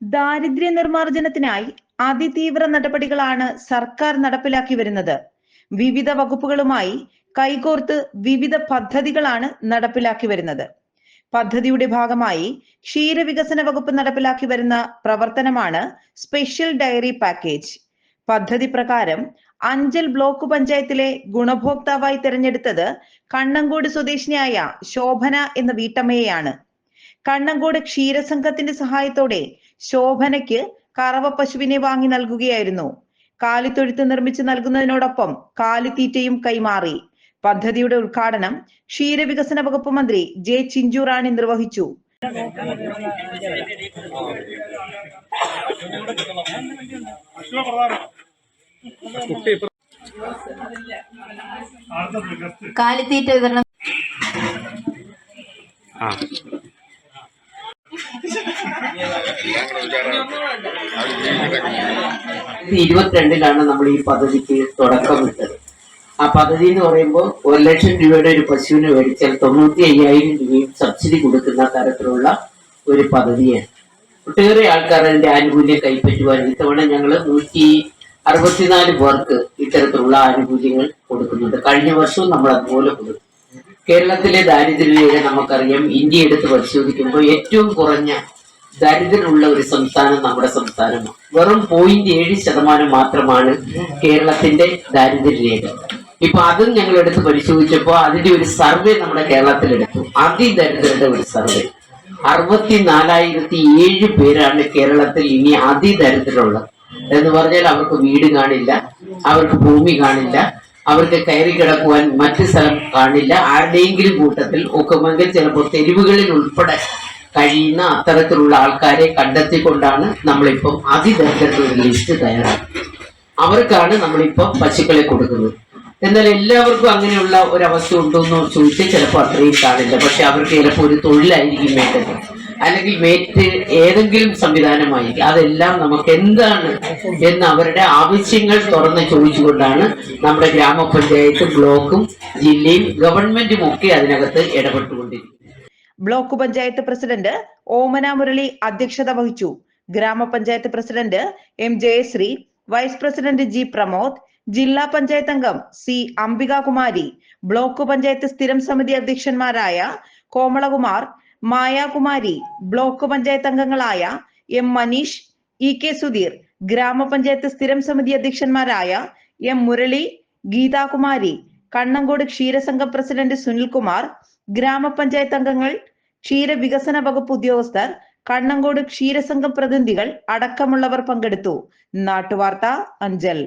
ദാരിദ്ര്യ നിർമ്മാർജനത്തിനായി അതിതീവ്ര നടപടികളാണ് സർക്കാർ നടപ്പിലാക്കി വരുന്നത്. വിവിധ വകുപ്പുകളുമായി കൈകോർത്ത് വിവിധ പദ്ധതികളാണ് നടപ്പിലാക്കി വരുന്നത്. പദ്ധതിയുടെ ഭാഗമായി ക്ഷീരവികസന വകുപ്പ് നടപ്പിലാക്കി വരുന്ന പ്രവർത്തനമാണ് സ്പെഷ്യൽ ഡയറി പാക്കേജ്. പദ്ധതി പ്രകാരം അഞ്ചൽ ബ്ലോക്ക് പഞ്ചായത്തിലെ ഗുണഭോക്താവായി തിരഞ്ഞെടുത്തത് കണ്ണങ്കോട് സ്വദേശിനിയായ ശോഭന എന്ന വീട്ടമ്മയെയാണ്. കണ്ണങ്കോട് ക്ഷീരസംഘത്തിന്റെ സഹായത്തോടെ ശോഭനയ്ക്ക് കറവ പശുവിനെ വാങ്ങി നൽകുകയായിരുന്നു. കാലിത്തൊഴുത്ത് നിർമ്മിച്ച് നൽകുന്നതിനോടൊപ്പം കാലിത്തീറ്റയും കൈമാറി. പദ്ധതിയുടെ ഉദ്ഘാടനം ക്ഷീരവികസന വകുപ്പ് മന്ത്രി ജെ ചിഞ്ചുറാണി നിർവഹിച്ചു. കാലിത്തീറ്റ വിതരണം ആ. ഇരുപത്തിരണ്ടിലാണ് നമ്മൾ ഈ പദ്ധതിക്ക് തുടക്കം ഇട്ടത്. ആ പദ്ധതി എന്ന് പറയുമ്പോൾ ഒരു ലക്ഷം രൂപയുടെ ഒരു പശുവിന് മേടിച്ചാൽ തൊണ്ണൂറ്റി അയ്യായിരം രൂപയും സബ്സിഡി കൊടുക്കുന്ന തരത്തിലുള്ള ഒരു പദ്ധതിയാണ്. ഒട്ടേറെ ആൾക്കാർ അതിന്റെ ആനുകൂല്യം കൈപ്പറ്റുവാൻ ഇത്തവണ ഞങ്ങൾ നൂറ്റി അറുപത്തിനാല് പേർക്ക് ഇത്തരത്തിലുള്ള ആനുകൂല്യങ്ങൾ കൊടുക്കുന്നുണ്ട്. കഴിഞ്ഞ വർഷവും നമ്മൾ അതുപോലെ കൊടുത്തു. കേരളത്തിലെ ദാരിദ്ര്യരേഖ നമുക്കറിയാം. ഇന്ത്യ എടുത്ത് പരിശോധിക്കുമ്പോൾ ഏറ്റവും കുറഞ്ഞ ദരിദ്രരുള്ള ഒരു സംസ്ഥാനം നമ്മുടെ സംസ്ഥാനമാണ്. വെറും പോയിന്റ് ഏഴ് ശതമാനം മാത്രമാണ് കേരളത്തിന്റെ ദാരിദ്ര്യരേഖ. ഇപ്പൊ അതും ഞങ്ങൾ എടുത്ത് പരിശോധിച്ചപ്പോൾ അതിന്റെ ഒരു സർവേ നമ്മുടെ കേരളത്തിൽ എടുത്തു അതിദരിദ്രരുടെ ഒരു സർവേ. അറുപത്തിനാലായിരത്തി ഏഴ് പേരാണ് കേരളത്തിൽ ഇനി അതിദരിദ്രമുള്ളത് എന്ന് പറഞ്ഞാൽ അവർക്ക് വീട് കാണില്ല അവർക്ക് ഭൂമി കാണില്ല അവർക്ക് കയറി കിടക്കുവാൻ മറ്റു സ്ഥലം കാണില്ല. ആരുടെയെങ്കിലും കൂട്ടത്തിൽ ഒക്കുമെങ്കിൽ ചിലപ്പോൾ തെരുവുകളിൽ ഉൾപ്പെടെ കഴിയുന്ന അത്തരത്തിലുള്ള ആൾക്കാരെ കണ്ടെത്തിക്കൊണ്ടാണ് നമ്മളിപ്പം അതിദഗ്ധരുടെ ഒരു ലിസ്റ്റ് തയ്യാറാക്കുന്നത് അവർക്കാണ് നമ്മളിപ്പം പശുക്കളെ കൊടുക്കുന്നത്. എന്നാൽ എല്ലാവർക്കും അങ്ങനെയുള്ള ഒരു അവസ്ഥ ഉണ്ടോ എന്ന് ചോദിച്ചാൽ ചിലപ്പോൾ അത്രയും കാണില്ല പക്ഷെ അവർക്ക് ചിലപ്പോൾ ഒരു തൊഴിലായിരിക്കും വേണ്ടത്. അല്ലെങ്കിൽ വേറ്റ് ഏതെങ്കിലും സംവിധാനമായിരിക്കും. അതെല്ലാം നമുക്ക് എന്താണ് എന്ന് അവരുടെ ആവശ്യങ്ങൾ തുറന്ന് ചോദിച്ചുകൊണ്ടാണ് നമ്മുടെ ഗ്രാമപഞ്ചായത്തും ബ്ലോക്കും ജില്ലയും ഗവൺമെന്റും ഒക്കെ അതിനകത്ത് ഇടപെട്ടുകൊണ്ടിരിക്കുന്നത്. ബ്ലോക്ക് പഞ്ചായത്ത് പ്രസിഡന്റ് ഓമന മുരളി അധ്യക്ഷത വഹിച്ചു. ഗ്രാമപഞ്ചായത്ത് president M Jayasree vice president G Pramod ജില്ലാ പഞ്ചായത്ത് അംഗം സി അംബികാകുമാരി ബ്ലോക്ക് പഞ്ചായത്ത് സ്ഥിരം സമിതി അധ്യക്ഷന്മാരായ കോമളകുമാർ മായാകുമാരി ബ്ലോക്ക് പഞ്ചായത്ത് അംഗങ്ങളായ M Maneesh E K Sudheer grama panchayat സ്ഥിരം സമിതി അധ്യക്ഷന്മാരായ എം മുരളി ഗീതാകുമാരി കണ്ണങ്കോട് ക്ഷീരസംഘം പ്രസിഡന്റ് സുനിൽകുമാർ ഗ്രാമപഞ്ചായത്ത് അംഗങ്ങൾ ക്ഷീരവികസന വകുപ്പ് ഉദ്യോഗസ്ഥർ കണ്ണങ്കോട് ക്ഷീരസംഘം പ്രതിനിധികൾ അടക്കമുള്ളവർ പങ്കെടുത്തു. നാട്ടുവാർത്ത അഞ്ചൽ.